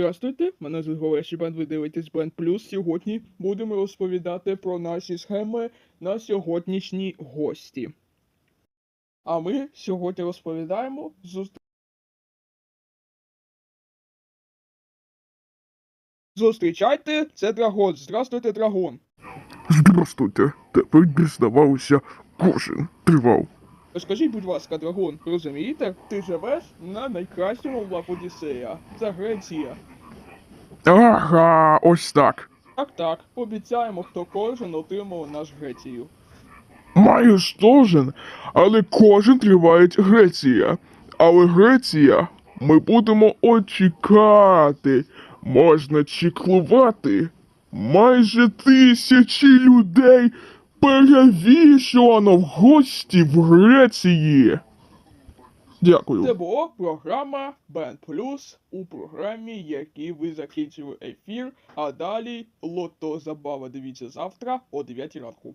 Здравствуйте, мене звуть Голеші Бенд, ви дивитесь Бенд Плюс. Сьогодні будемо розповідати про наші схеми на сьогоднішні гості. А ми сьогодні розповідаємо зустр... Зустрічайте, це Драгон. Здравствуйте, Драгон. Здравствуйте, тепер дізнавався кожен тривав. Скажіть, будь ласка, Драгон, розумієте, ти живеш на найкращому Лаподісея. Це Греція. Ага, ось так. Так, так, обіцяємо, хто кожен отримав наш Грецію. Маєш кожен, але кожен триває Греція. Але Греція ми будемо очікати. Можна чеклувати. Майже тисячі людей перевішено в гості в Греції. Дякую. Це була програма Бен Плюс у програмі, якій ви закінчили ефір, а далі лото забава дивіться завтра о 9 ранку.